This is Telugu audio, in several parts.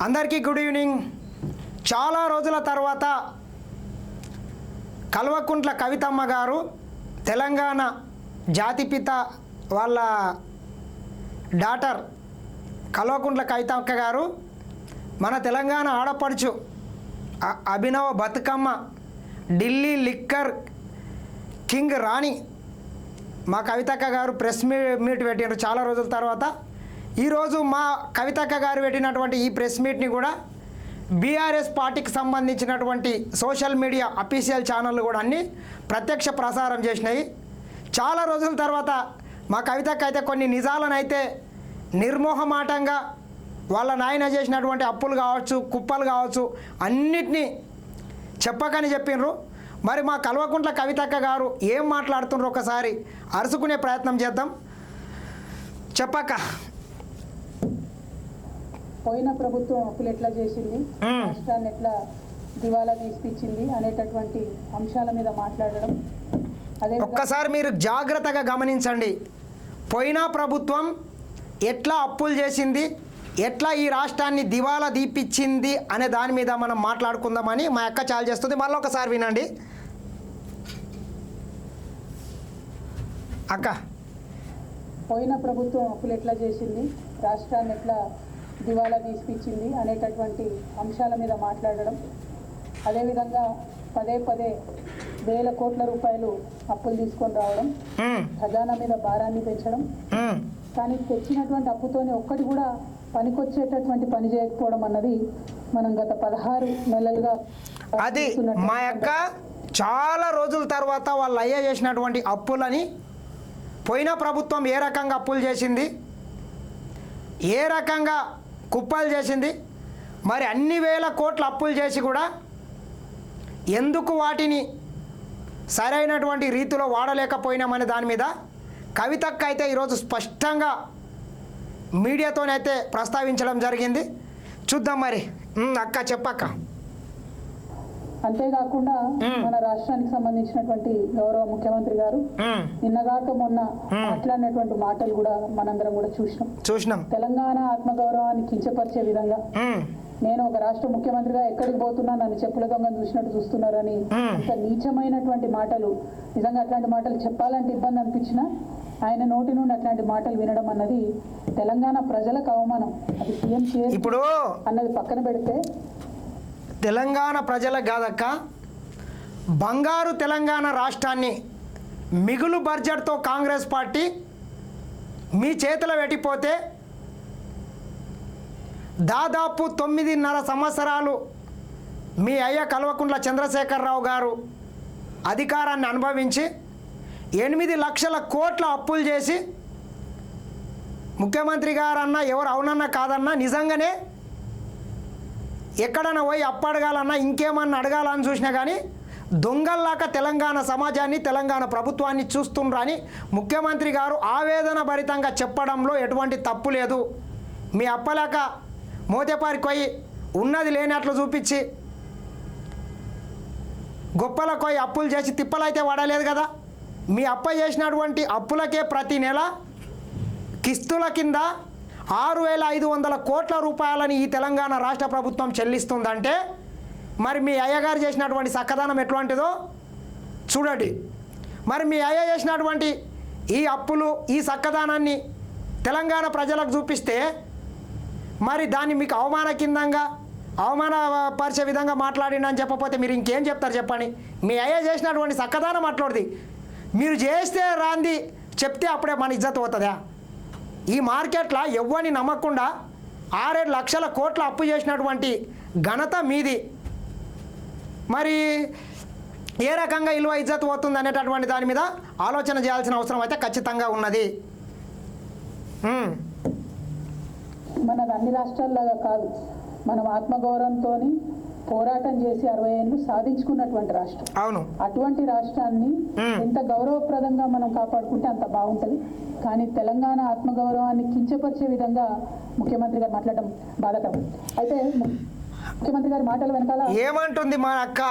అందరికీ గుడ్ ఈవినింగ్. చాలా రోజుల తర్వాత కల్వకుంట్ల కవితమ్మ గారు తెలంగాణ జాతిపిత వాళ్ళ డాటర్ కల్వకుంట్ల కవితక్క గారు మన తెలంగాణ ఆడపడుచు అ- అభినవ బతుకమ్మ ఢిల్లీ లిక్కర్ కింగ్ రాణి మా కవితక్క గారు ప్రెస్ మీ మీట్ పెట్టినారు చాలా రోజుల తర్వాత ఈరోజు మా కవితక్క గారు పెట్టినటువంటి ఈ ప్రెస్ మీట్ని కూడా బీఆర్ఎస్ పార్టీకి సంబంధించినటువంటి సోషల్ మీడియా అఫీషియల్ ఛానళ్ళు కూడా అన్నీ ప్రత్యక్ష ప్రసారం చేసినాయి. చాలా రోజుల తర్వాత మా కవితక్క అయితే కొన్ని నిజాలను అయితే నిర్మోహమాటంగా వాళ్ళ నాయన చేసినటువంటి అప్పులు కావచ్చు కుప్పలు కావచ్చు అన్నిటినీ చెప్పకని చెప్పిండ్రు మరి మా కల్వకుంట్ల కవితక్క గారు ఏం మాట్లాడుతుండ్రు ఒకసారి అరుచుకునే ప్రయత్నం చేద్దాం. చెప్పక్క. పోయిన ప్రభుత్వం అప్పులు ఎట్లా చేసింది. రాష్ట్రాన్ని ఎట్లా దివాలా తీసుకొచ్చింది అనేటటువంటి అంశాల మీద మాట్లాడడం. అదే ఒక్కసారి మీరు జాగ్రత్తగా గమనించండి. పోయిన ప్రభుత్వం ఎట్లా అప్పులు చేసింది? ఎట్లా ఈ రాష్ట్రాన్ని దివాలా దీపిచ్చింది అనే దాని మీద మనం మాట్లాడుకుందామని మా అక్క చాలు చేస్తుంది. మళ్ళీ ఒకసారి వినండి. అక్క. పోయిన ప్రభుత్వం అప్పులు ఎట్లా చేసింది? రాష్ట్రాన్ని ఎట్లా దివాలా తీసుకొచ్చింది అనేటటువంటి అంశాల మీద మాట్లాడడం. అదేవిధంగా పదే పదే వేల కోట్ల రూపాయలు అప్పులు తీసుకొని రావడం ఖజానా మీద భారాన్ని పెంచడం. కానీ తెచ్చినటువంటి అప్పుతోని ఒక్కటి కూడా పనికొచ్చేటటువంటి పని చేయకపోవడం అన్నది మనం గత పదహారు నెలలుగా అది మా యొక్క చాలా రోజుల తర్వాత వాళ్ళు అయ్యే చేసినటువంటి అప్పులని పోయిన ప్రభుత్వం ఏ రకంగా అప్పులు చేసింది? ఏ రకంగా కుప్పాలు చేసింది. మరి అన్ని వేల కోట్ల అప్పులు చేసి కూడా ఎందుకు వాటిని సరైనటువంటి రీతిలో వాడలేకపోయినామనే దాని మీద కవితక్క అయితే ఈరోజు స్పష్టంగా మీడియాతోనైతే ప్రస్తావించడం జరిగింది. చూద్దాం మరి. అక్క చెప్పక్క. అంతేకాకుండా. మన రాష్ట్రానికి సంబంధించినటువంటి గౌరవ ముఖ్యమంత్రి గారు నిన్నగాక మొన్న. మాట్లాడినటువంటి మాటలు కూడా మనందరం కూడా చూసినాం చూసినాం తెలంగాణ ఆత్మగౌరవాన్ని కించపరిచే విధంగా నేను ఒక రాష్ట్ర ముఖ్యమంత్రిగా ఎక్కడికి పోతున్నా నన్ను చెప్పుల దొంగ చూసినట్టు చూస్తున్నారని. అంత నీచమైనటువంటి మాటలు నిజంగా అట్లాంటి మాటలు చెప్పాలంటే ఇబ్బంది అనిపించినా ఆయన నోటి నుండి అట్లాంటి మాటలు వినడం అన్నది తెలంగాణ ప్రజలకు అవమానం అది సీఎం ఇప్పుడు అన్నది పక్కన పెడితే తెలంగాణ ప్రజలకు కాదక్క బంగారు తెలంగాణ రాష్ట్రాన్ని మిగులు బడ్జెట్తో కాంగ్రెస్ పార్టీ మీ చేతిలో పెట్టిపోతే దాదాపు తొమ్మిదిన్నర సంవత్సరాలు మీ అయ్య కల్వకుంట్ల చంద్రశేఖరరావు గారు అధికారాన్ని అనుభవించి ఎనిమిది లక్షల కోట్ల అప్పులు చేసి ముఖ్యమంత్రి గారన్నా ఎవరు అవునన్నా కాదన్నా నిజంగానే ఎక్కడన్నా పోయి అప్పడగాలన్నా ఇంకేమన్నా అడగాలని చూసినా కానీ దొంగల్లాక తెలంగాణ సమాజాన్ని తెలంగాణ ప్రభుత్వాన్ని చూస్తుండ్రని ముఖ్యమంత్రి గారు ఆవేదన భరితంగా చెప్పడంలో ఎటువంటి తప్పు లేదు. మీ అప్పలేక మోతేపారికి పోయి ఉన్నది లేనట్లు చూపించి గొప్పల పోయి అప్పులు చేసి తిప్పలైతే వాడలేదు కదా. మీ అప్ప చేసినటువంటి అప్పులకే ప్రతి నెల కిస్తుల కింద ఆరు వేల ఐదు వందల కోట్ల రూపాయలని ఈ తెలంగాణ రాష్ట్ర ప్రభుత్వం చెల్లిస్తుందంటే మరి మీ అయ్యగారు చేసినటువంటి చక్కదనం ఎటువంటిదో చూడండి. మరి మీ అయ్య చేసినటువంటి ఈ అప్పులు ఈ చక్కదనాన్ని తెలంగాణ ప్రజలకు చూపిస్తే మరి దాన్ని మీకు అవమాన కిందంగా అవమానపరిచే విధంగా మాట్లాడిండని చెప్పకపోతే మీరు ఇంకేం చెప్తారు చెప్పండి? మీ అయ్య చేసినటువంటి చక్కదానం అట్లోది మీరు చేస్తే రాంది చెప్తే అప్పుడే మన ఇజ్జత్ అవుతుందా ఈ మార్కెట్లో ఎవ్వని నమ్మకుండా ఆరేడు లక్షల కోట్ల అప్పు చేసినటువంటి ఘనత మీది. మరి ఏ రకంగా ఇల్లు ఇజ్జత్ పోతుంది అనేటటువంటి దాని మీద ఆలోచన చేయాల్సిన అవసరం అయితే ఖచ్చితంగా ఉన్నది. ఉమ్, మనది అన్ని రాష్ట్రాల్లో కాదు. మనం ఆత్మగౌరవంతో పోరాటం చేసి అరవై ఏళ్ళు సాధించుకున్నటువంటి రాష్ట్రం. అవును. అటువంటి రాష్ట్రాన్ని. ఎంత గౌరవప్రదంగా మనం కాపాడుకుంటే అంత బాగుంటుంది. కానీ తెలంగాణ ఆత్మగౌరవాన్ని కించపరిచే విధంగా ముఖ్యమంత్రి గారు మాట్లాడడం బాధకరం. అయితే ముఖ్యమంత్రి గారి మాటల వెనకాల ఏమంటుంది మా అక్క?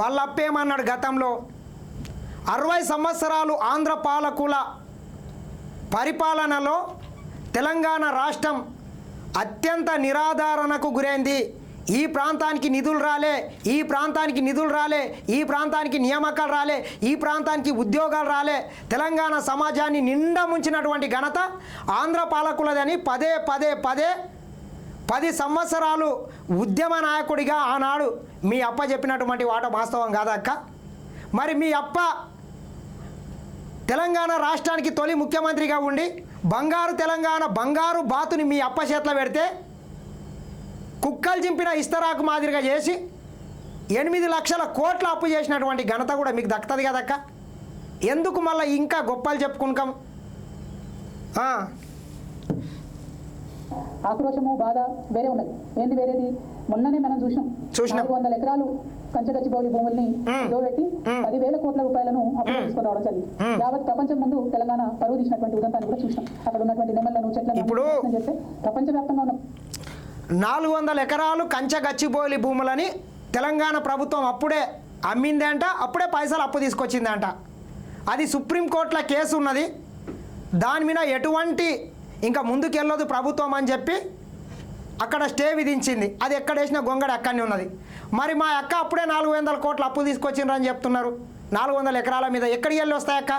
వాళ్ళ అప్పేమన్నాడు గతంలో? అరవై సంవత్సరాలు ఆంధ్ర పాలకుల పరిపాలనలో తెలంగాణ రాష్ట్రం అత్యంత నిరాధారణకు గురైంది. ఈ ప్రాంతానికి నిధులు రాలే ఈ ప్రాంతానికి నిధులు రాలే ఈ ప్రాంతానికి నియామకాలు రాలే ఈ ప్రాంతానికి ఉద్యోగాలు రాలే. తెలంగాణ సమాజాన్ని నిండా ముంచినటువంటి ఘనత ఆంధ్ర పాలకులదని పదే పదే పదే పది సంవత్సరాలు ఉద్యమ నాయకుడిగా ఆనాడు మీ అప్ప చెప్పినటువంటి వాట వాస్తవం కాదక్క మరి మీ అప్ప తెలంగాణ రాష్ట్రానికి తొలి ముఖ్యమంత్రిగా ఉండి బంగారు తెలంగాణ బంగారు బాతుని మీ అప్ప చేతిలో పెడితే కుక్కలు చింపిన ఇస్తరాకు మాదిరిగా చేసి ఎనిమిది లక్షల కోట్ల అప్పు చేసినటువంటి ఘనత కూడా మీకు దక్కుతుంది కదక్క? ఎందుకు మళ్ళీ ఇంకా గొప్పలు చెప్పుకుంటాం? ఆక్రోశము బాధ వేరే ఉన్నది. ఏంది వేరేది? మొన్ననే మనం చూసినాం. చూసినాం. వందల ఎకరాలు కంచగచ్చిబౌలి భూముల్ని. పెట్టి. పదివేల కోట్ల రూపాయలను అప్పులు తీసుకొని రావడం జరిగింది. యావత్ ప్రపంచం ముందు తెలంగాణ పరువు తీసినటువంటి ఉదంతాన్ని కూడా చూసినాం. అక్కడ ఉన్నటువంటి నెమళ్ళను చెట్లను చేస్తే ప్రపంచవ్యాప్తంగా ఉన్న. నాలుగు వందల ఎకరాలు కంచె గచ్చిబోలి భూములని తెలంగాణ ప్రభుత్వం అప్పుడే అమ్మిందంట అప్పుడే పైసలు అప్పు తీసుకొచ్చిందంట. అది సుప్రీంకోర్టులో కేసు ఉన్నది దాని మీద ఎటువంటి ఇంకా ముందుకెళ్ళదు ప్రభుత్వం అని చెప్పి అక్కడ స్టే విధించింది. అది ఎక్కడ వేసిన గొంగడ అక్కడనే ఉన్నది. మరి మా అక్క అప్పుడే నాలుగు వందల కోట్ల అప్పు తీసుకొచ్చిండ్రు అని చెప్తున్నారు. నాలుగు వందల ఎకరాల మీద ఎక్కడికి వెళ్ళి వస్తాయి అక్క?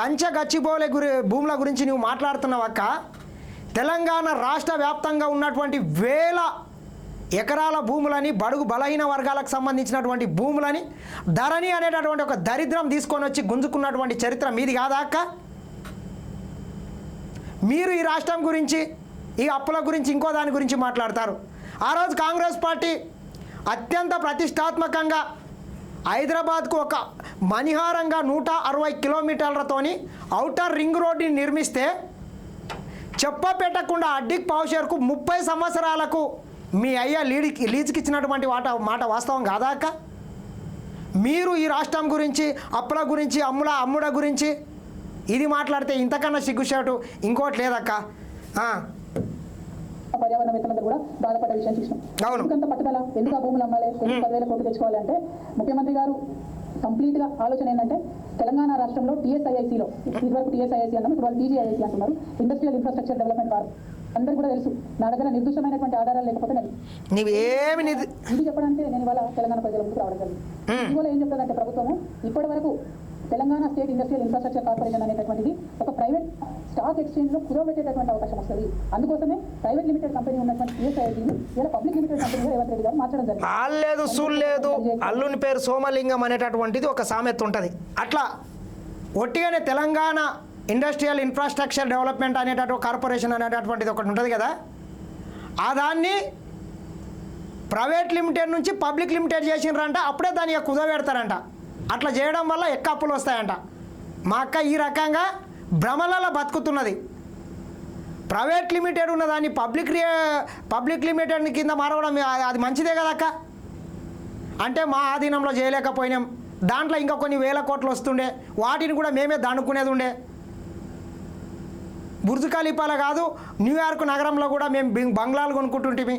కంచె గచ్చిబోలే గురి భూముల గురించి నువ్వు మాట్లాడుతున్నావు అక్క? తెలంగాణ రాష్ట్ర వ్యాప్తంగా ఉన్నటువంటి వేల ఎకరాల భూములని బడుగు బలహీన వర్గాలకు సంబంధించినటువంటి భూములని ధరణి అనేటటువంటి ఒక దరిద్రం తీసుకొని వచ్చి గుంజుకున్నటువంటి చరిత్ర మీది కాదాక మీరు ఈ రాష్ట్రం గురించి ఈ అప్పుల గురించి ఇంకో దాని గురించి మాట్లాడతారు. ఆ రోజు కాంగ్రెస్ పార్టీ అత్యంత ప్రతిష్టాత్మకంగా హైదరాబాద్కు ఒక మణిహారంగా నూట అరవై కిలోమీటర్లతోని ఔటర్ రింగ్ రోడ్డుని నిర్మిస్తే చెప్ప పెట్టకుండా అడ్డిక్ పౌషర్కు ముప్పై సంవత్సరాలకు మీ అయ్య లీడికి లీజుకి ఇచ్చినటువంటి మాట మాట వాస్తవం కాదా అక్క? మీరు ఈ రాష్ట్రం గురించి అప్పుల గురించి అమ్ముల అమ్ముడ గురించి ఇది మాట్లాడితే ఇంతకన్నా సిగ్గుచేటు ఇంకోటి లేదక్క. ఆ, పర్యావరణవేత్తలందరూ కూడా బాధపడ్డ విషయం చూసినాం. ఎందుకంత పట్టుదల ఎందుకు ఆ భూములు అమ్మాలి ఎందుకు పదివేల కోట్లు తెచ్చుకోవాలంటే ముఖ్యమంత్రి గారు కంప్లీట్గా ఆలోచన ఏంటంటే తెలంగాణ రాష్ట్రంలో టీఎస్ఐఐసిలో ఇదివరకు టీఎస్ఐఐసి అన్నాం ఇప్పుడు వాళ్ళు టీజీఐఐసి అంటున్నారు. ఇండస్ట్రియల్ ఇన్ఫ్రాస్ట్రక్చర్ డెవలప్మెంట్ వారు. అందరూ కూడా తెలుసు. నా దగ్గర నిర్దిష్టమైనటువంటి ఆధారాలు లేకపోతే నేను ఏమి ఇది చెప్పడానికి నేను ఇవాళ తెలంగాణ ప్రజల ముందుకు రావడం జరిగింది. ఇవాళ ఏం చెప్తుందంటే ప్రభుత్వము ఇప్పటి వరకు Telangana state industrial infrastructure corporation అనేటటువంటిది ఒక ప్రైవేట్ స్టాక్ ఎక్స్చేంజ్లో కుదవబెట్టేటటువంటి అవకాశం వస్తుంది. అందుకోసమే ప్రైవేట్ లిమిటెడ్ కంపెనీ ఉన్నటువంటి టీఎస్ఐటీని ఇలా పబ్లిక్ లిమిటెడ్ కంపెనీగా రేవంత్ రెడ్డి గారు మార్చడం జరిగింది. సూల్లేదు. అల్లుని పేరు సోమలింగం అనేటటువంటిది ఒక సామెత ఉంటుంది. అట్లా ఒట్టిగానే తెలంగాణ ఇండస్ట్రియల్ ఇన్ఫ్రాస్ట్రక్చర్ డెవలప్మెంట్ అనేటటువంటి కార్పొరేషన్ అనేటటువంటిది ఒకటి ఉంటుంది కదా? ఆ దాన్ని ప్రైవేట్ లిమిటెడ్ నుంచి పబ్లిక్ లిమిటెడ్ చేసినారంట అప్పుడే దాన్ని కుదవ కుదవెడతారంట అట్లా చేయడం వల్ల ఎక్కువ అప్పులు వస్తాయంట. మా అక్క ఈ రకంగా భ్రమలలో బతుకుతున్నది. ప్రైవేట్ లిమిటెడ్ ఉన్నదాన్ని పబ్లిక్ రి- పబ్లిక్ లిమిటెడ్ కింద మారవడం అది మంచిదే కదా అక్క? అంటే మా ఆధీనంలో చేయలేకపోయినాం. దాంట్లో ఇంకా కొన్ని వేల కోట్లు వస్తుండే. వాటిని కూడా మేమే దానుకునేది ఉండే. బుర్జు ఖలీఫాలో కాదు న్యూయార్క్ నగరంలో కూడా మేము బంగ్లాలు కొనుక్కుంటుంటిమి.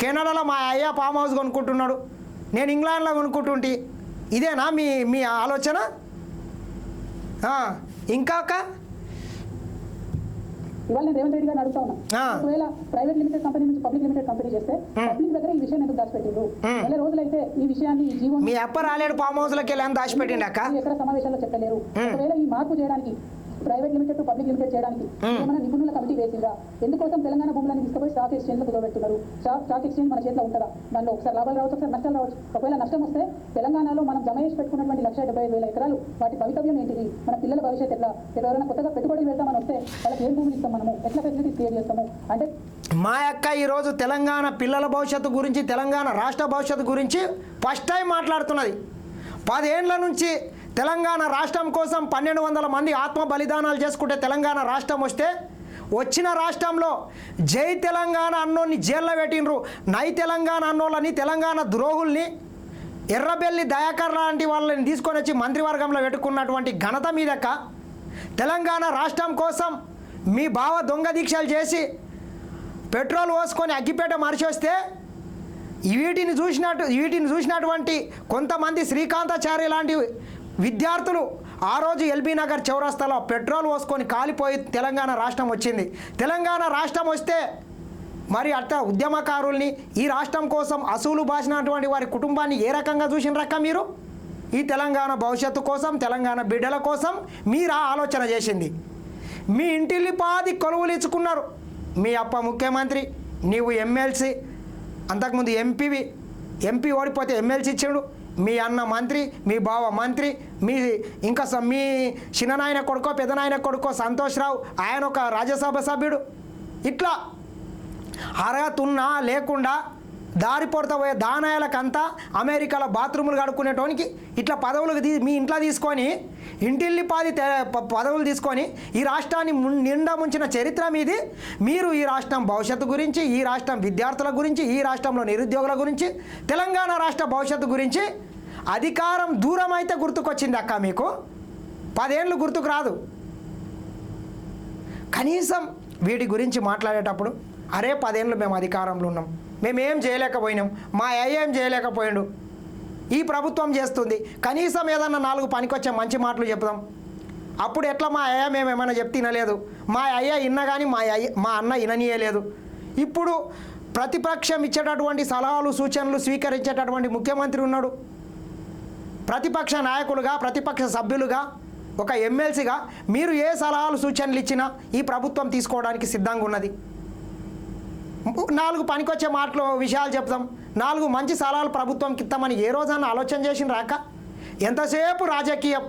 కెనడాలో మా అయ్య ఫామ్ హౌస్ కొనుక్కుంటున్నాడు. నేను ఇంగ్లాండ్లో కొనుక్కుంటుంటి. ఇదేనా మీ మీ ఆలోచన? ఇంకా ఇవాళ నేను రేవంత్ రెడ్డి గారిని అడుగుతా ఉన్నా. ఒకవేళ ప్రైవేట్ లిమిటెడ్ కంపెనీ నుంచి పబ్లిక్ లిమిటెడ్ కంపెనీ చేస్తే పబ్లిక్ దగ్గర ఈ విషయం ఎందుకు దాచిపెట్టిండ్రు మ్మ్. నెల రోజులైతే ఈ విషయాన్ని ఈ జీవో మీ అప్ప రాలేడు ఫామ్ హౌస్లోకి వెళ్ళి అని దాచిపెట్టిండి అక్క ఎక్కడ సమావేశాల్లో చెప్పలేరు. ఒకవేళ ఈ మార్పు చేయడానికి private limited to public limited చేయడానికి. ఏమైనా నిపుణుల కమిటీ వేసిందా? ఎందుకోసం తెలంగాణ భూములను తీసుకుపోయి స్టాక్ ఎక్స్చేంజ్లో కుదవబెట్టున్నారు స్టాక్ స్టాక్ ఎక్స్చేంజ్ మన చేతిలో ఉంటుందా? దానిలో ఒకసారి లాభాలు రావచ్చు ఒకసారి నష్టాలు రావచ్చు. ఒకవేళ నష్టం వస్తే తెలంగాణలో మనం జమ చేసి పెట్టుకున్నటువంటి లక్ష డెబ్బై ఐదు వేల ఎకరాలు వాటి భవితవ్యం ఏంటిది? మన పిల్లల భవిష్యత్తు ఎట్లా? ఎవరైనా కొత్తగా పెట్టుబడి వెళ్తామని వస్తే వాళ్ళకి ఏం భూములు ఇస్తాం మనము? ఎట్లా ఫెసిలిటీస్ క్రియేట్ చేస్తాము? అంటే మా అక్క ఈరోజు తెలంగాణ పిల్లల భవిష్యత్తు గురించి తెలంగాణ రాష్ట్ర భవిష్యత్తు గురించి ఫస్ట్ టైం మాట్లాడుతున్నది. పదేండ్ల నుంచి తెలంగాణ రాష్ట్రం కోసం పన్నెండు వందల మంది ఆత్మ బలిదానాలు చేసుకుంటే తెలంగాణ రాష్ట్రం వస్తే వచ్చిన రాష్ట్రంలో జై తెలంగాణ అన్నోని జైల్లో పెట్టినరు నై తెలంగాణ అన్నోళ్ళని తెలంగాణ ద్రోహుల్ని ఎర్రబెల్లి దయాకర్ లాంటి వాళ్ళని తీసుకొని వచ్చి మంత్రివర్గంలో పెట్టుకున్నటువంటి ఘనత మీదక తెలంగాణ రాష్ట్రం కోసం మీ బావ దొంగ దీక్షలు చేసి పెట్రోల్ పోసుకొని అగ్గిపేట మరిచొస్తే వీటిని చూసినట్టు వీటిని చూసినటువంటి కొంతమంది శ్రీకాంతాచార్య లాంటి విద్యార్థులు ఆ రోజు ఎల్బీ నగర్ చౌరస్తాలో పెట్రోల్ పోసుకొని కాలిపోయి తెలంగాణ రాష్ట్రం వచ్చింది. తెలంగాణ రాష్ట్రం వస్తే మరి అట్లా ఉద్యమకారుల్ని ఈ రాష్ట్రం కోసం అసూలు బాసినటువంటి వారి కుటుంబాన్ని ఏ రకంగా చూసిన రక్క మీరు? ఈ తెలంగాణ భవిష్యత్తు కోసం తెలంగాణ బిడ్డల కోసం మీరు ఆ ఆలోచన చేసింది. మీ ఇంటిల్లి పాది కొలువులు ఇచ్చుకున్నారు. మీ అప్ప ముఖ్యమంత్రి నీవు ఎమ్మెల్సీ అంతకుముందు ఎంపీవి ఎంపీ ఓడిపోతే ఎమ్మెల్సీ ఇచ్చాడు. మీ అన్న మంత్రి మీ బావ మంత్రి మీ ఇంకా స- మీ చిన్ననాయన కొడుకో పెద్దనాయన కొడుకో సంతోష్ రావు ఆయన ఒక రాజ్యసభ సభ్యుడు. ఇట్లా. అర్హత ఉన్నా లేకుండా దారి పొడత పోయే దానాయాలకంతా అమెరికాలో బాత్రూములు కడుక్కునేటోనికి ఇట్లా పదవులు తీ మీ ఇంట్లో తీసుకొని ఇంటిల్లి పాది పదవులు తీసుకొని ఈ రాష్ట్రాన్ని నిండా ముంచిన చరిత్ర మీది. మీరు ఈ రాష్ట్రం భవిష్యత్తు గురించి ఈ రాష్ట్రం విద్యార్థుల గురించి ఈ రాష్ట్రంలో నిరుద్యోగుల గురించి తెలంగాణ రాష్ట్ర భవిష్యత్తు గురించి అధికారం దూరం అయితే గుర్తుకొచ్చింది అక్క మీకు. పదేళ్ళు గుర్తుకు రాదు. కనీసం వీటి గురించి మాట్లాడేటప్పుడు అరే పదేళ్ళు మేము అధికారంలో ఉన్నాం. మేము ఏం చేయలేకపోయినాం. మా అయ్య ఏం చేయలేకపోయాడు. ఈ ప్రభుత్వం చేస్తుంది. కనీసం ఏదన్నా నాలుగు పనికొచ్చే మంచి మాటలు చెప్దాం. అప్పుడు ఎట్లా మా అయ్య మేము ఏమైనా చెప్తే వినలేదు. మా అయ్య ఇన్న కానీ మా అయ్య మా అన్న విననీయలేదు. ఇప్పుడు ప్రతిపక్షం ఇచ్చేటటువంటి సలహాలు సూచనలు స్వీకరించేటటువంటి ముఖ్యమంత్రి ఉన్నాడు. ప్రతిపక్ష నాయకులుగా ప్రతిపక్ష సభ్యులుగా ఒక ఎమ్మెల్సీగా మీరు ఏ సలహాలు సూచనలు ఇచ్చినా ఈ ప్రభుత్వం తీసుకోవడానికి సిద్ధంగా ఉన్నది. నాలుగు పనికొచ్చే మాటలు విషయాలు చెప్తాం నాలుగు మంచి సలహాలు ప్రభుత్వం ఇస్తామని ఏ రోజన్నా ఆలోచన చేసిన రాక ఎంతసేపు రాజకీయం?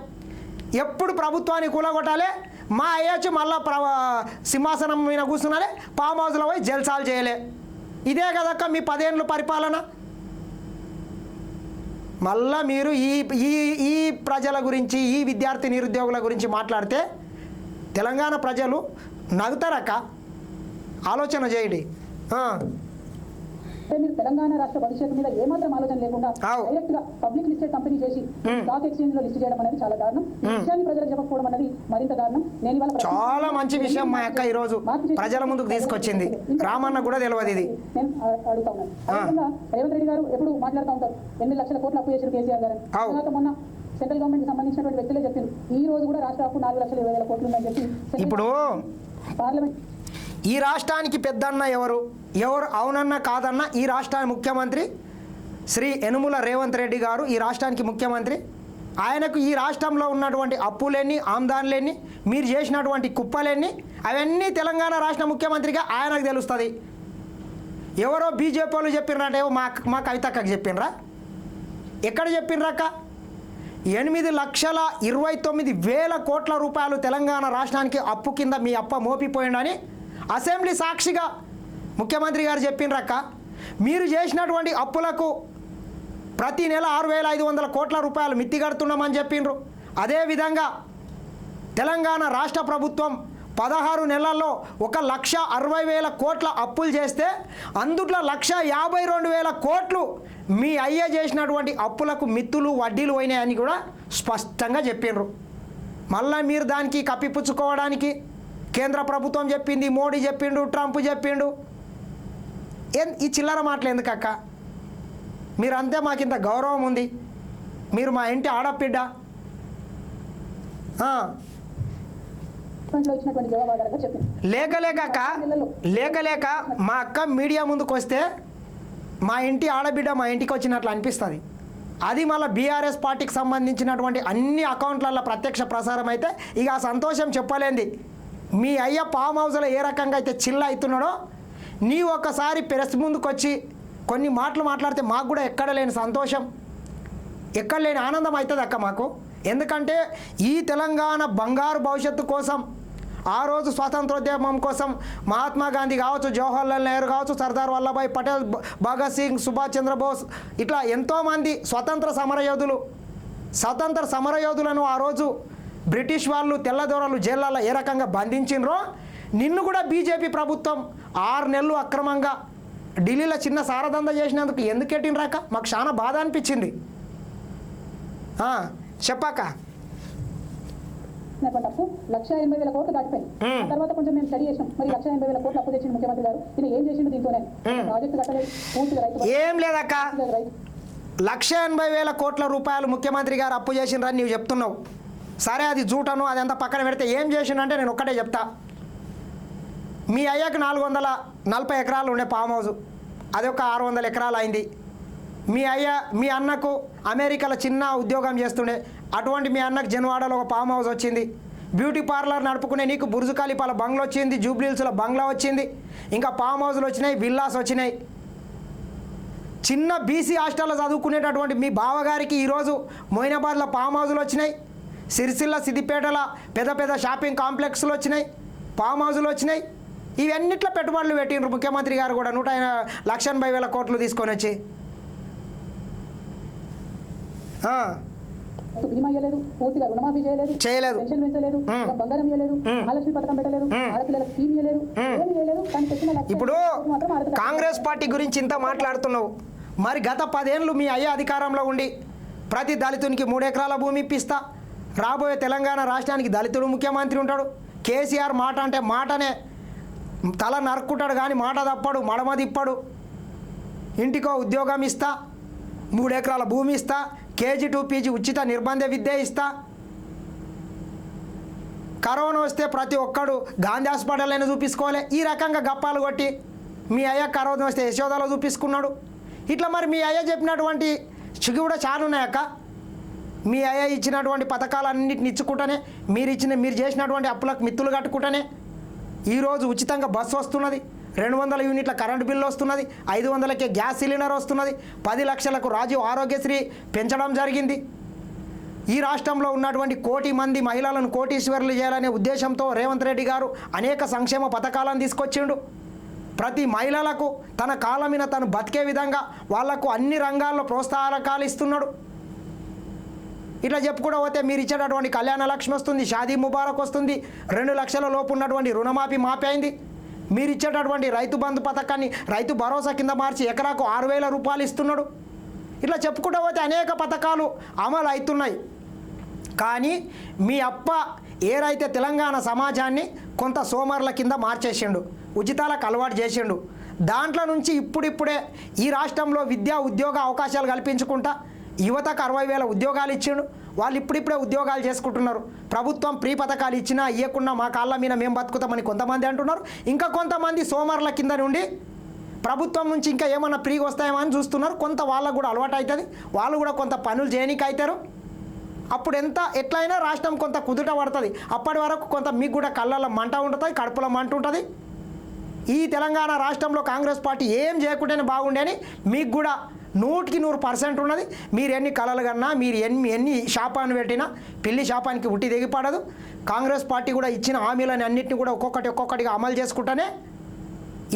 ఎప్పుడు ప్రభుత్వాన్ని కూలగొట్టాలి? మా అయ్యొచ్చి మళ్ళా ప్ర సింహాసనం మీద కూర్చున్నారే పామ్ హౌస్లో పోయి జల్సాలు చేయలే. ఇదే కదక్క మీ పదేళ్ళు పరిపాలన? మళ్ళా మీరు ఈ ఈ ఈ ప్రజల గురించి ఈ విద్యార్థి నిరుద్యోగుల గురించి మాట్లాడితే తెలంగాణ ప్రజలు నవ్వుతారక్క. ఆలోచన చేయండి. అంటే మీరు తెలంగాణ రాష్ట్ర భవిష్యత్తు మీద ఏమాత్రం ఆలోచన లేకుండా అవు. డైరెక్ట్గా పబ్లిక్ లిస్టెడ్ కంపెనీ చేసి. స్టాక్ ఎక్స్చేంజ్లో లిస్ట్ చేయడం అనేది చాలా దారుణం. ఈ విషయాన్ని ప్రజలకు చెప్పకపోవడం అనేది మరింత దారుణం. నేను ఇవాళ చాలా మంచి విషయం మా ఈరోజు మార్పు చేసి- ప్రజల ముందుకు తీసుకొచ్చింది. రామన్న కూడా తెలియదు ఇది. నేను అ- అడుగుతా ఉన్నాను. అదేవిధంగా రేవంత్ రెడ్డి గారు ఎప్పుడు మాట్లాడుతూ ఉంటారు. ఎనిమిది లక్షల కోట్లు అప్పు చేశారు కేసీఆర్ గారు. తర్వాత మొన్న సెంట్రల్ గవర్నమెంట్ సంబంధించినటువంటి వ్యక్తులే చెప్పారు. ఈ రోజు కూడా రాష్ట్ర అప్పు నాలుగు లక్షల ఇరవై వేల కోట్లు ఉందని చెప్పి ఇప్పుడు పార్లమెంట్ ఈ రాష్ట్రానికి పెద్దన్న ఎవరు? ఎవరు అవునన్న కాదన్న ఈ రాష్ట్ర ముఖ్యమంత్రి? శ్రీ యనుముల రేవంత్ రెడ్డి గారు ఈ రాష్ట్రానికి ముఖ్యమంత్రి? ఆయనకు ఈ రాష్ట్రంలో ఉన్నటువంటి అప్పులేని ఆమ్దాన్లేని మీరు చేసినటువంటి కుప్పలేని అవన్నీ తెలంగాణ రాష్ట్ర ముఖ్యమంత్రిగా ఆయనకు తెలుస్తుంది. ఎవరో బీజేపీ వాళ్ళు చెప్పినట్టేవో మా మా కవితక్కకు చెప్పినరా? ఎక్కడ చెప్పినరాక ఎనిమిది లక్షల ఇరవై తొమ్మిది వేల కోట్ల రూపాయలు తెలంగాణ రాష్ట్రానికి అప్పు కింద మీ అప్ప మోపిపోయిండని అసెంబ్లీ సాక్షిగా ముఖ్యమంత్రి గారు చెప్పినరక్క మీరు చేసినటువంటి అప్పులకు ప్రతి నెల ఆరు వేల ఐదు వందల కోట్ల రూపాయలు మిత్తి కడుతున్నామని చెప్పిండ్రు. అదేవిధంగా తెలంగాణ రాష్ట్ర ప్రభుత్వం పదహారు నెలల్లో ఒక లక్ష అరవై వేల కోట్ల అప్పులు చేస్తే అందుట్లో లక్ష యాభై రెండు వేల కోట్లు మీ అయ్య చేసినటువంటి అప్పులకు మిత్తులు వడ్డీలు పోయినాయని కూడా స్పష్టంగా చెప్పిండ్రు. మళ్ళీ మీరు దానికి కప్పిపుచ్చుకోవడానికి కేంద్ర ప్రభుత్వం చెప్పింది మోడీ చెప్పిండు ట్రంప్ చెప్పిండు. ఏం ఈ చిల్లర మాటలు ఎందుకక్క? మీరంతే మాకింత గౌరవం ఉంది. మీరు మా ఇంటి ఆడపిడ్డ. లేక లేక లేక లేక మా అక్క మీడియా ముందుకు వస్తే మా ఇంటి ఆడబిడ్డ మా ఇంటికి వచ్చినట్లు అనిపిస్తుంది. అది మళ్ళీ బీఆర్ఎస్ పార్టీకి సంబంధించినటువంటి అన్ని అకౌంట్లలో ప్రత్యక్ష ప్రసారం అయితే ఇక సంతోషం చెప్పలేంది. మీ అయ్య ఫామ్ హౌస్లో ఏ రకంగా అయితే చిల్ల అవుతున్నాడో నీ ఒక్కసారి ప్రెస్ ముందుకు వచ్చి కొన్ని మాటలు మాట్లాడితే మాకు కూడా ఎక్కడ లేని సంతోషం ఎక్కడ లేని ఆనందం అవుతుంది అక్క మాకు. ఎందుకంటే ఈ తెలంగాణ బంగారు భవిష్యత్తు కోసం ఆ రోజు స్వాతంత్రోద్యమం కోసం మహాత్మా గాంధీ కావచ్చు జవహర్లాల్ నెహ్రూ కావచ్చు సర్దార్ వల్లభాయ్ పటేల్ భగత్ సింగ్ సుభాష్ చంద్రబోస్ ఇట్లా ఎంతోమంది స్వతంత్ర సమరయోధులు స్వతంత్ర సమరయోధులను ఆ రోజు బ్రిటిష్ వాళ్ళు తెల్లదొరలు జైళ్ళలో ఏ రకంగా బంధించినరో నిన్ను కూడా బీజేపీ ప్రభుత్వం ఆరు నెలలు అక్రమంగా ఢిల్లీలో చిన్న సారదంద చేసినందుకు ఎందుకు ఎట్టినరాక మాకు చాలా బాధ అనిపించింది. ఆ, చెప్పాక అప్పు లక్ష ఎనభై వేల కోట్లు దాటిపోయింది మ్మ్. ఆ తర్వాత కొంచెం మేము స్టడీ చేసాం మరి లక్ష ఎనభై వేల కోట్లు అప్పు తెచ్చిన ముఖ్యమంత్రి గారు. ఏం చేసిండు దీంతోనే? మ్మ్. ప్రాజెక్టు కట్టలేదు. పూర్తిగా రైతు ఏం లేదక్క లక్ష ఎనభై వేల కోట్ల రూపాయలు ముఖ్యమంత్రి గారు అప్పు చేసినరని నీవు చెప్తున్నావు. సరే అది జూటను అదంతా పక్కన పెడితే ఏం చేసిండంటే నేను ఒక్కటే చెప్తా. మీ అయ్యకు నాలుగు వందల నలభై ఎకరాలు ఉండే ఫామ్ హౌస్. అది ఒక ఆరు వందల ఎకరాలు అయింది. మీ అయ్య మీ అన్నకు అమెరికాలో చిన్న ఉద్యోగం చేస్తుండే. అటువంటి మీ అన్నకు జన్వాడలో ఒక ఫామ్ హౌస్ వచ్చింది. బ్యూటీ పార్లర్ నడుపుకునే నీకు బుర్జు ఖలీఫాల బంగ్లా వచ్చింది జూబ్లీహిల్స్లో బంగ్లా వచ్చింది. ఇంకా ఫామ్ హౌస్లు వచ్చినాయి విల్లాస్ వచ్చినాయి. చిన్న బీసీ హాస్టల్లో చదువుకునేటటువంటి మీ బావగారికి ఈరోజు మొయినాబాద్లో ఫామ్ హౌస్లు వచ్చినాయి. సిరిసిల్ల సిద్దిపేటల పెద్ద పెద్ద షాపింగ్ కాంప్లెక్స్లు వచ్చినాయి ఫామ్ హౌస్లు వచ్చినాయి. ఇవన్నిట్లో పెట్టుబడులు పెట్టిండ్రు ముఖ్యమంత్రి గారు కూడా. నూట లక్ష ఎనభై వేల కోట్లు తీసుకొని వచ్చి. చేయలేదు ఇప్పుడు కాంగ్రెస్ పార్టీ గురించి ఇంత మాట్లాడుతున్నావు. మరి గత పదేళ్ళు మీ అయ్యే అధికారంలో ఉండి ప్రతి దళితునికి మూడు ఎకరాల భూమి ఇప్పిస్తా. రాబోయే తెలంగాణ రాష్ట్రానికి దళితుడు ముఖ్యమంత్రి ఉంటాడు. కేసీఆర్ మాట అంటే మాటనే. తల నరుక్కుంటాడు కానీ మాట తప్పడు మడమ తిప్పడు. ఇంటికో ఉద్యోగం ఇస్తా మూడు ఎకరాల భూమి ఇస్తా కేజీ టూ పీజీ ఉచిత నిర్బంధ విద్య ఇస్తా. కరోనా వస్తే ప్రతి ఒక్కడు గాంధీ హాస్పిటల్ అయినా చూపించుకోవాలి. ఈ రకంగా గప్పాలు కొట్టి మీ అయ్య కరోనా వస్తే యశోదలో చూపించుకున్నాడు. ఇట్లా మరి మీ అయ్య చెప్పినటువంటి చిగు కూడా చాలా ఉన్నాయక్క మీ అయ్యా ఇచ్చినటువంటి పథకాలన్నింటిని ఇచ్చుకుంటానే మీరు ఇచ్చిన మీరు చేసినటువంటి అప్పులకు మిత్తులు కట్టుకుంటానే ఈరోజు ఉచితంగా బస్సు వస్తున్నది రెండు వందల యూనిట్ల కరెంటు బిల్లు వస్తున్నది ఐదు వందలకే గ్యాస్ సిలిండర్ వస్తున్నది పది లక్షలకు రాజీవ్ ఆరోగ్యశ్రీ పెంచడం జరిగింది. ఈ రాష్ట్రంలో ఉన్నటువంటి కోటి మంది మహిళలను కోటీశ్వరులు చేయాలనే ఉద్దేశంతో రేవంత్ రెడ్డి గారు అనేక సంక్షేమ పథకాలను తీసుకొచ్చిండు. ప్రతి మహిళలకు తన కాళ్ళ మీద తను బతికే విధంగా వాళ్ళకు అన్ని రంగాల్లో ప్రోత్సాహకాలు ఇస్తున్నాడు. ఇట్లా చెప్పుకుంటూ పోతే మీరు ఇచ్చేటటువంటి కళ్యాణ లక్ష్మి వస్తుంది షాదీ ముబారక్ వస్తుంది రెండు లక్షల లోపు ఉన్నటువంటి రుణమాఫీ మాపైంది అయింది. మీరు ఇచ్చేటటువంటి రైతు బంధు పథకాన్ని రైతు భరోసా కింద మార్చి ఎకరాకు ఆరు వేల రూపాయలు ఇస్తున్నాడు. ఇట్లా చెప్పుకుంటూ పోతే అనేక పథకాలు అమలు అవుతున్నాయి. కానీ మీ అప్ప ఏరైతే తెలంగాణ సమాజాన్ని కొంత సోమర్ల కింద మార్చేసిండు ఉచితాలకు అలవాటు చేసిండు దాంట్లో నుంచి ఇప్పుడిప్పుడే ఈ రాష్ట్రంలో విద్యా ఉద్యోగ అవకాశాలు కల్పించుకుంటా యువతకు అరవై వేల ఉద్యోగాలు ఇచ్చిండు. వాళ్ళు ఇప్పుడిప్పుడే ఉద్యోగాలు చేసుకుంటున్నారు. ప్రభుత్వం ప్రీ పథకాలు ఇచ్చినా ఇవ్వకుండా మా కాళ్ళ మీద మేము బతుకుతామని కొంతమంది అంటున్నారు. ఇంకా కొంతమంది సోమర్ల కింద నుండి ప్రభుత్వం నుంచి ఇంకా ఏమన్నా ఫ్రీగా వస్తాయేమో అని చూస్తున్నారు. కొంత వాళ్ళకు కూడా అలవాటు అవుతుంది వాళ్ళు కూడా కొంత పనులు చేయనీకి అవుతారు అప్పుడు ఎంత ఎట్లయినా రాష్ట్రం కొంత కుదుట పడుతుంది. అప్పటి వరకు కొంత మీకు కూడా కళ్ళల్లో మంట ఉంటుంది కడుపులో మంట ఉంటుంది. ఈ తెలంగాణ రాష్ట్రంలో కాంగ్రెస్ పార్టీ ఏం చేయకుండానే బాగుండే అని మీకు కూడా నూటికి నూరు పర్సెంట్ ఉన్నది. మీరు ఎన్ని కలలు కన్నా మీరు ఎన్ని ఎన్ని శాపాన్ని పెట్టినా పిల్లి శాపానికి ఉట్టి దిగిపడదు కాంగ్రెస్ పార్టీ కూడా ఇచ్చిన హామీలని అన్నింటినీ కూడా ఒక్కొక్కటి ఒక్కొక్కటిగా అమలు చేసుకుంటానే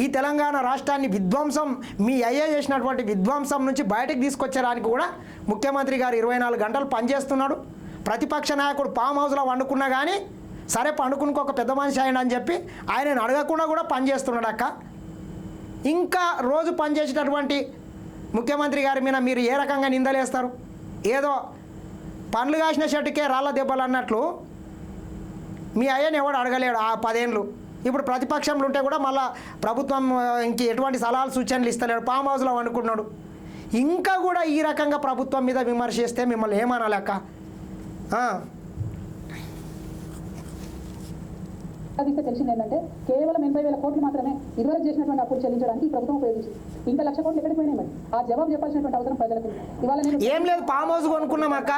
ఈ తెలంగాణ రాష్ట్రాన్ని విధ్వంసం మీ అయ్యే చేసినటువంటి విధ్వంసం నుంచి బయటకు తీసుకొచ్చడానికి కూడా ముఖ్యమంత్రి గారు ఇరవై నాలుగు గంటలు పనిచేస్తున్నాడు. ప్రతిపక్ష నాయకుడు పామ్ హౌస్లో వండుకున్నా కానీ సరే పండుకునుకో ఒక పెద్ద మనిషి ఆయన అని చెప్పి ఆయనను అడగకుండా కూడా పనిచేస్తున్నాడు అక్క. ఇంకా రోజు పనిచేసేటటువంటి ముఖ్యమంత్రి గారి మీద మీరు ఏ రకంగా నిందలేస్తారు? ఏదో పండ్లు కాసిన చెట్టుకే రాళ్ళ దెబ్బలు అన్నట్లు మీ అయ్యని ఎవడు అడగలేడు ఆ పదేళ్ళు ఇప్పుడు ప్రతిపక్షంలో ఉంటే కూడా మళ్ళా ప్రభుత్వం ఇంక ఎటువంటి సలహాలు సూచనలు ఇస్తలేడు ఫామ్ హౌస్లో అనుకున్నాడు ఇంకా కూడా ఈ రకంగా ప్రభుత్వం మీద విమర్శిస్తే మిమ్మల్ని ఏమనాలక్క? ఆ, తెలిసింది ఏంటంటే కేవలం ఎనభై వేల కోట్లు మాత్రమే ఇదివరకు చేసినటువంటి అప్పులు చెల్లించడానికి ప్రభుత్వం ఉపయోగించింది. ఇంకా లక్ష కోట్లు ఎక్కడికి పోయినాయి మరి? ఆ జవాబు చెప్పాల్సినటువంటి అవసరం ప్రజలకు. ఇవాళ నేను ఏం లేదు ఫామ్ హౌస్ కొనుక్కున్నాం అక్క.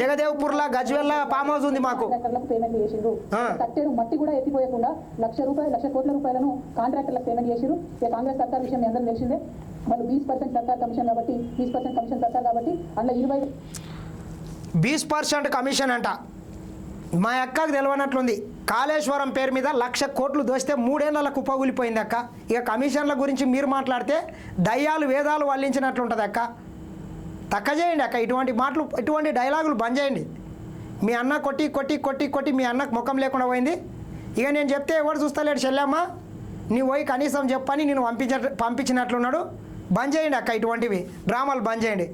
జగదేవ్పూర్లో గజ్వెల్ల ఫామ్ హౌస్ ఉంది మాకు. కాంట్రాక్టర్లకు పేమెంట్ చేసిండ్రు. కట్టేరు మట్టి కూడా ఎత్తిపోయకుండా లక్ష రూపాయలు లక్ష కోట్ల రూపాయలను కాంట్రాక్టర్లకు పేమెంట్ చేసిరు ఇక కాంగ్రెస్ సర్కార్ విషయం మీ అందరూ తెలిసిందే. వాళ్ళు బీస్ పర్సెంట్ సర్కార్ కమిషన్ కాబట్టి బీస్ పర్సెంట్ కమిషన్ సర్కార్ కాబట్టి అందులో ఇరవై బీస్ పర్సెంట్ కమిషన్ అంట. మా అక్కకు తెలియనట్లుంది కాళేశ్వరం పేరు మీద లక్ష కోట్లు దోస్తే మూడేళ్ళకు పగులిపోయింది అక్క. ఇక కమిషన్ల గురించి మీరు మాట్లాడితే దయ్యాలు వేదాలు వల్లించినట్లుంటుంది అక్క. తక్క చేయండి అక్క ఇటువంటి మాటలు ఇటువంటి డైలాగులు బంద్ చేయండి. మీ అన్న కొట్టి కొట్టి కొట్టి కొట్టి మీ అన్నకు ముఖం లేకుండా పోయింది. ఇక నేను చెప్తే ఎవరు చూస్తలేడు చెల్లెమ్మ? నీ పోయి కనీసం చెప్పని నేను పంపించ పంపించినట్లున్నాడు. బంద్ చేయండి అక్క ఇటువంటివి. డ్రామాలు బంద్ చేయండి.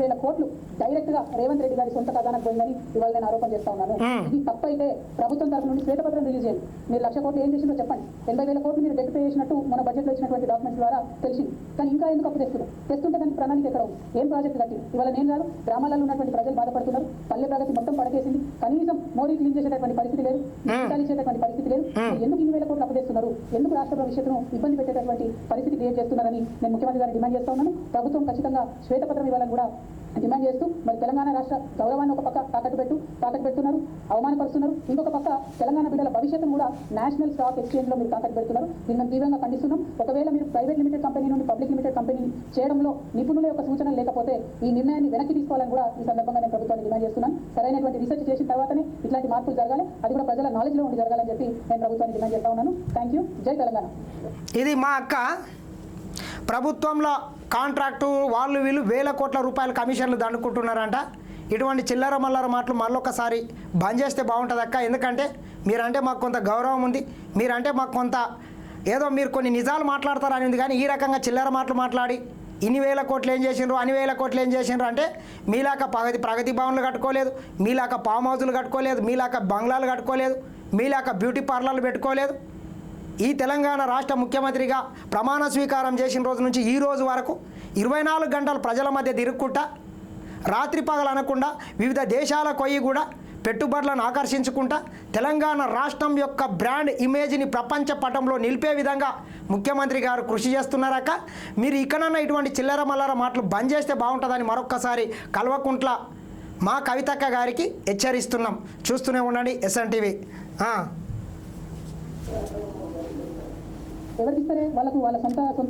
వేల కోట్లు. డైరెక్ట్గా రేవంత్ రెడ్డి గారి సొంత ఖజానాకు పోయిందని ఇవాళ నేను ఆరోపణ చేస్తా ఉన్నాను. ఇది తప్పు అయితే ప్రభుత్వం తరఫు నుండి శ్వేతపత్రం రిలీజ్ చేయండి. మీరు లక్ష కోట్లు ఏం చేసిందో చెప్పండి. ఎనభై వేల కోట్లు మీరు డెట్ పే చేసినట్టు మన బడ్జెట్లో ఇచ్చినటువంటి డాక్యుమెంట్స్ ద్వారా తెలిసింది. కానీ ఇంకా ఎందుకు అప్పు తెస్తున్నారు? తెస్తుంటే దానికి ప్రణాళిక ఎక్కడ ఏం ప్రాజెక్ట్ కట్టింది ఇవాళ నేను కాదు గ్రామాలలో ఉన్నటువంటి ప్రజలు బాధపడుతున్నారు. పల్లె ప్రగతి మొత్తం పడకేసింది. కనీసం మోడీ క్లీన్ చేసేటటువంటి పరిస్థితి లేదు. ఇచ్చేటటువంటి పరిస్థితి లేదు. ఎందుకు ఇన్ని వేల కోట్లు అప్పు తెస్తున్నారు? ఎందుకు రాష్ట్ర భవిష్యత్తును ఇబ్బంది పెట్టేటటువంటి పరిస్థితి క్రియేట్ చేస్తున్నారని నేను ముఖ్యమంత్రి గారిని డిమాండ్ చేస్తా ఉన్నాను. ప్రభుత్వం ఖచ్చితంగా శ్వేతపత్రం ఇవ్వాలని కూడా డిమాండ్ చేస్తూ మరి తెలంగాణ రాష్ట్ర గౌరవాన్ని ఒక పక్క తాకట్టు పెట్టు తాకట్టు పెడుతున్నారు అవమానపరుస్తున్నారు. ఇంకొక పక్క తెలంగాణ బిడ్డల భవిష్యత్తును కూడా నేషనల్ స్టాక్ ఎక్స్చేంజ్లో మీరు తాకట్టు పెడుతున్నారు. దీన్ని మేము తీవ్రంగా ఖండిస్తున్నాం. ఒకవేళ మీరు ప్రైవేట్ లిమిటెడ్ కంపెనీ నుండి పబ్లిక్ లిమిటెడ్ కంపెనీ చేయడంలో నిపుణుల యొక్క సూచన లేకపోతే ఈ నిర్ణయాన్ని వెనక్కి తీసుకోవాలని కూడా ఈ సందర్భంగా నేను ప్రభుత్వాన్ని డిమాండ్ చేస్తున్నాను. సరైనటువంటి రీసెర్చ్ చేసిన తర్వాతనే ఇట్లాంటి మార్పులు జరగాలి. అది కూడా ప్రజల నాలెడ్జ్లో ఉండి జరగాలని చెప్పి నేను ప్రభుత్వాన్ని డిమాండ్ చేస్తా ఉన్నాను. థ్యాంక్ యూ జై తెలంగాణ. ఇది మా అక్క. ప్రభుత్వంలో కాంట్రాక్టు వాళ్ళు వీళ్ళు వేల కోట్ల రూపాయల కమిషన్లు దండుకుంటున్నారంట. ఇటువంటి చిల్లర మల్లర మాటలు మళ్ళొకసారి బంద్ చేస్తే బాగుంటుంది అక్క. ఎందుకంటే మీరంటే మాకు కొంత గౌరవం ఉంది మీరంటే మాకు కొంత ఏదో మీరు కొన్ని నిజాలు మాట్లాడతారని ఉంది కానీ ఈ రకంగా చిల్లర మాటలు మాట్లాడి ఇన్ని వేల కోట్లు ఏం చేసిండ్రు అన్ని వేల కోట్లు ఏం చేసిండ్రు అంటే మీలాక ప్రగతి ప్రగతి భవన్లు కట్టుకోలేదు మీలాక ఫామ్ హౌజులు కట్టుకోలేదు మీలాక బంగ్లాలు కట్టుకోలేదు మీలాక బ్యూటీ పార్లర్లు పెట్టుకోలేదు. ఈ తెలంగాణ రాష్ట్ర ముఖ్యమంత్రిగా ప్రమాణ స్వీకారం చేసిన రోజు నుంచి ఈ రోజు వరకు ఇరవై నాలుగు గంటలు ప్రజల మధ్య తిరుగుకుంటా రాత్రి పగలు అనకుండా వివిధ దేశాల కొయ్యి కూడా పెట్టుబడులను ఆకర్షించుకుంటా తెలంగాణ రాష్ట్రం యొక్క బ్రాండ్ ఇమేజ్ని ప్రపంచ పటంలో నిలిపే విధంగా ముఖ్యమంత్రి గారు కృషి చేస్తున్నారక్క. మీరు ఇక్కడన్నా ఇటువంటి చిల్లర మల్లర మాటలు బంద్ చేస్తే బాగుంటుందని మరొక్కసారి కల్వకుంట్ల మా కవితక్క గారికి హెచ్చరిస్తున్నాం. చూస్తూనే ఉండండి ఎస్ఎన్టీవీ ఎవరికి ఇస్తారే? వాళ్ళకు వాళ్ళ సొంత సొంత